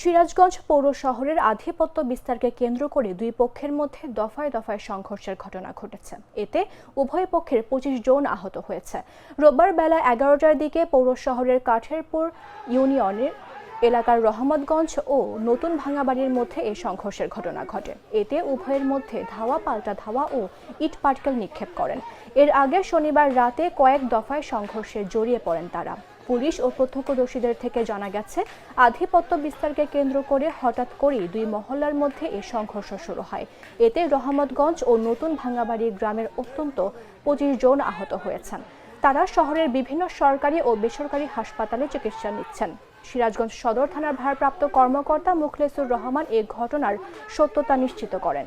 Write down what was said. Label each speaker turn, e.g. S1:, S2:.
S1: সিরাজগঞ্জ পৌর শহরের আধিপত্য বিস্তারকে কেন্দ্র করে দুই পক্ষের মধ্যে দফায় দফায় সংঘর্ষের ঘটনা ঘটেছে। এতে উভয় পক্ষের পঁচিশ জন আহত হয়েছে। রোববার বেলা এগারোটার দিকে পৌর শহরের কাঠেরপুর ইউনিয়নের এলাকার রহমতগঞ্জ ও নতুন ভাঙাবাড়ির মধ্যে এই সংঘর্ষের ঘটনা ঘটে। এতে উভয়ের মধ্যে ধাওয়া, পাল্টা ধাওয়া ও ইট পাটকেল নিক্ষেপ করেন। এর আগে শনিবার রাতে কয়েক দফায় সংঘর্ষে জড়িয়ে পড়েন তারা। পুলিশ ও প্রত্যক্ষদর্শীদের থেকে জানা গেছে, আধিপত্য বিস্তারকে কেন্দ্র করে হঠাৎ করেই দুই মহল্লার মধ্যে এই সংঘর্ষ শুরু হয়। এতে রহমতগঞ্জ ও নতুন ভাঙাবাড়ি গ্রামের অত্যন্ত পঁচিশ জন আহত হয়েছেন। তারা শহরের বিভিন্ন সরকারি ও বেসরকারি হাসপাতালে চিকিৎসা নিচ্ছেন। সিরাজগঞ্জ সদর থানার ভারপ্রাপ্ত কর্মকর্তা মুখলেসুর রহমান এ ঘটনার সত্যতা নিশ্চিত করেন।